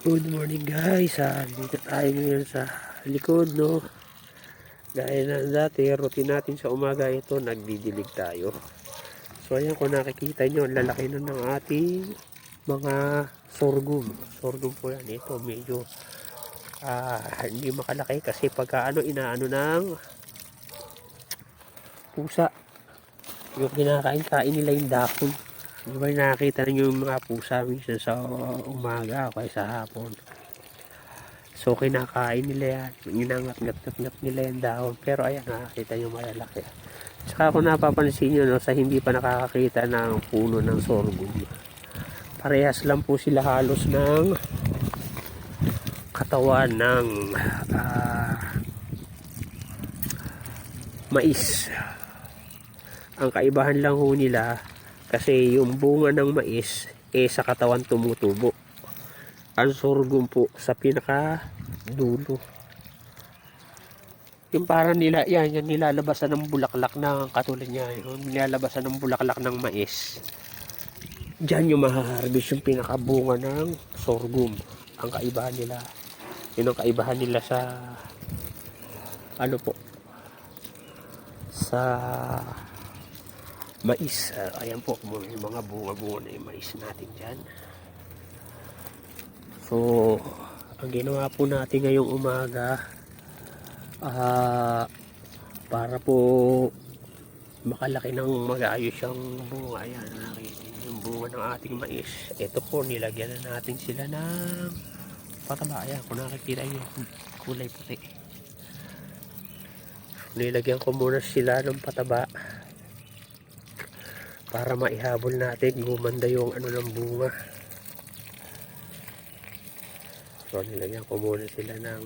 Good morning guys. Ah, dito tayo ngayon sa likod no. Gaya na dati, routine natin sa umaga ito, nagdidilig tayo. So ayan kung nakikita nyo, ang lalaki na ng ating mga sorghum. Sorghum po yan. Ito medyo ah, hindi makalaki kasi pagka ano, inaano ng pusa. Yung kinakain-kain nila yung dahon. Di ba nakakita ninyo yung mga pusa minsan sa umaga o kaya sa hapon. So kinakain nila yan. Ginangat-ngat-ngat nila yung dahon. Pero ayan nakakita yung malalaki. Saka kung napapansin nyo no, sa hindi pa nakakakita ng puno ng sorghum. Parehas lang po sila halos ng katawan ng ah, mais. Ang kaibahan lang ho nila kasi yung bunga ng mais eh sa katawan tumutubo. Ang sorghum po sa pinaka dulo. Yung parang nila, yan, yan nilalabasan ng bulaklak ng katulad niya. Yung nilalabasan ng bulaklak ng mais. Diyan yung maharvest yung pinakabunga ng sorghum. Ang kaibahan nila. Yun ang kaibahan nila sa ano po sa mais. Ah, ayan po, yung mga bunga-bunga na yung mais natin dyan. So, ang ginawa po natin ngayong umaga, ah, para po makalaki ng mag-ayos yung bunga. Ayan, nakikita yung bunga ng ating mais. Ito po, nilagyan na natin sila ng pataba. Ayan, kung nakikita niyo, kulay puti. Nilagyan ko muna sila ng pataba para maihabol natin gumanda yung ano ng bunga so nilagyan ko muna sila ng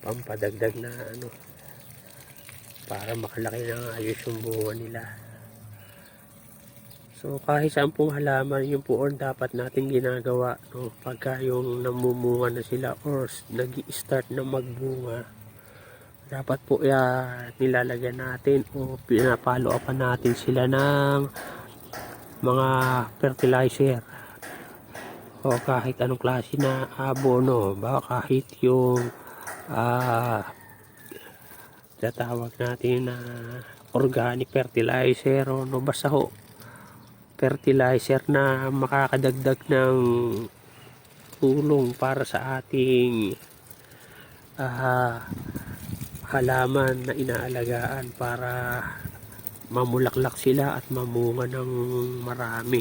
pampadagdag na ano para makalaki ng ayos yung bunga nila so kahit saan pong halaman yung puon dapat natin ginagawa no? pagka yung namumunga na sila or nag start na magbunga dapat po ya nilalagyan natin o pinapalo upan natin sila ng mga fertilizer. O kahit anong klase na abono ba kahit yung ah tatawag natin na organic fertilizer o no basta ho? Fertilizer na makakadagdag ng tulong para sa ating ah halaman na inaalagaan para mamulaklak sila at mamunga ng marami.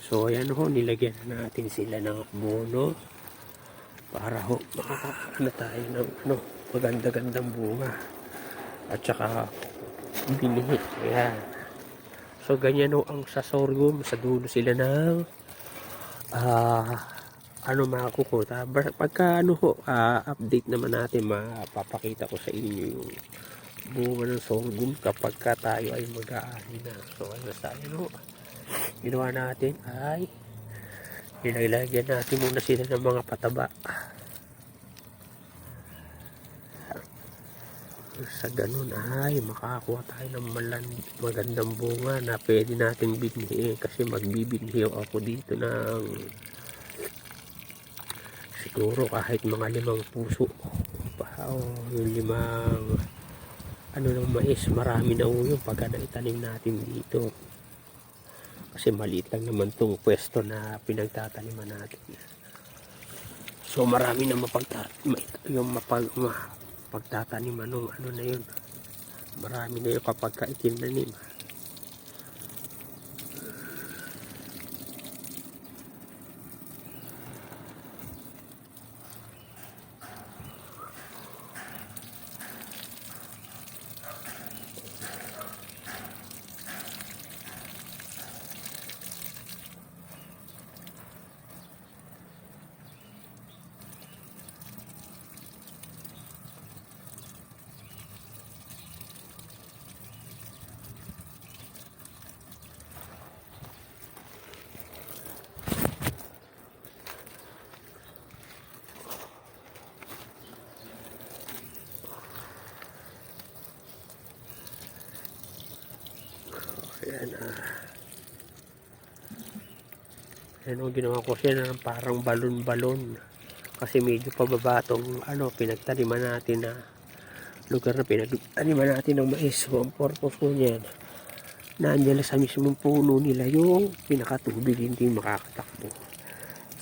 So ayan ho, nilagyan na natin sila ng abono para ho makakaano tayo ng ano, maganda-gandang bunga at saka binhi. Ayan. So ganyan ho ang sa sorghum, sa dulo sila ng ah ano makukuha. Pagka ano ho, ah, update naman natin, mapapakita ko sa inyo yung bunga ng sorghum kapag ka tayo ay mag-aani na. So ano tayo no? Ginawa natin ay nilagyan natin muna sila ng mga pataba. Sa ganun ay makakuha tayo ng magandang bunga na pwede nating binhi kasi magbibinhi ako dito ng siguro kahit mga limang puso. Pa o yung limang ano ng mais marami na ho yung pagka naitanim natin dito. Kasi maliit lang naman tong pwesto na pinagtataniman natin. So marami na mapagta yung mapag ma, ng ano na yun. Marami na yung kapag ka itinanim Ano, ginawa ko siya ng parang balon-balon. Kasi medyo pababa tong ano, pinagtaniman natin na lugar na pinagtaniman natin ng mais. So, ang purpose ko niyan, nandiyan sa mismong puno nila yung pinakatubig, hindi makakatakbo.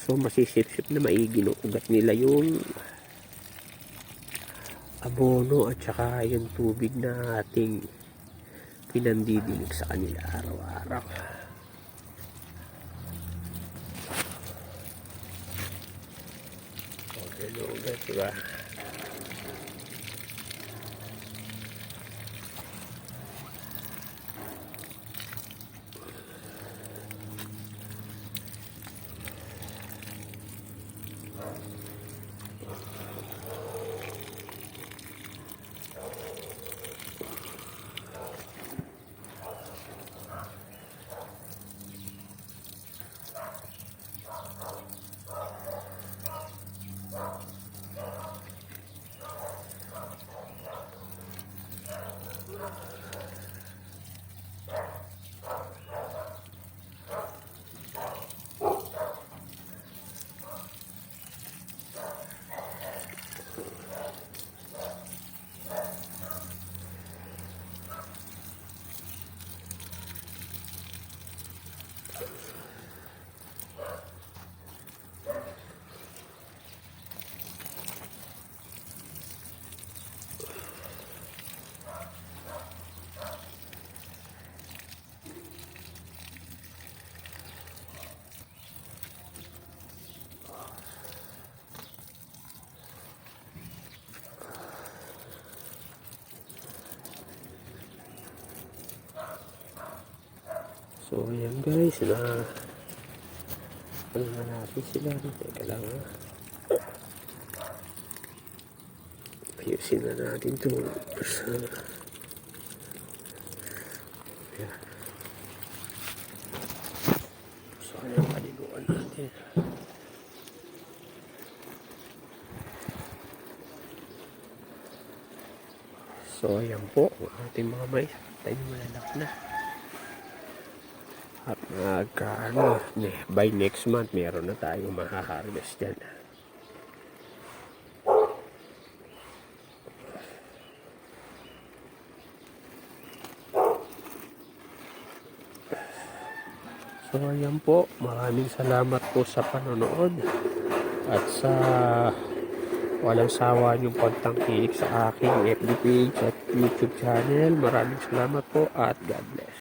So, masisip-sip na maigi no, ugat nila yung abono at saka yung tubig na ating pinandidinig sa kanila araw-araw. Okay, no, diba? So, ayan guys, na ano na natin sila. Teka lang ha. Ayusin na natin ito. Sa... Ayan. So, ayan, paliguan natin. So, ayan po, ang ating mga mais. Tayo malalak na. At magka, ano, ne- by next month, meron na tayong mahaharvest dyan. So, ayan po. Maraming salamat po sa panonood. At sa walang sawa niyong pagtangkilik sa aking FB page at YouTube channel. Maraming salamat po at God bless.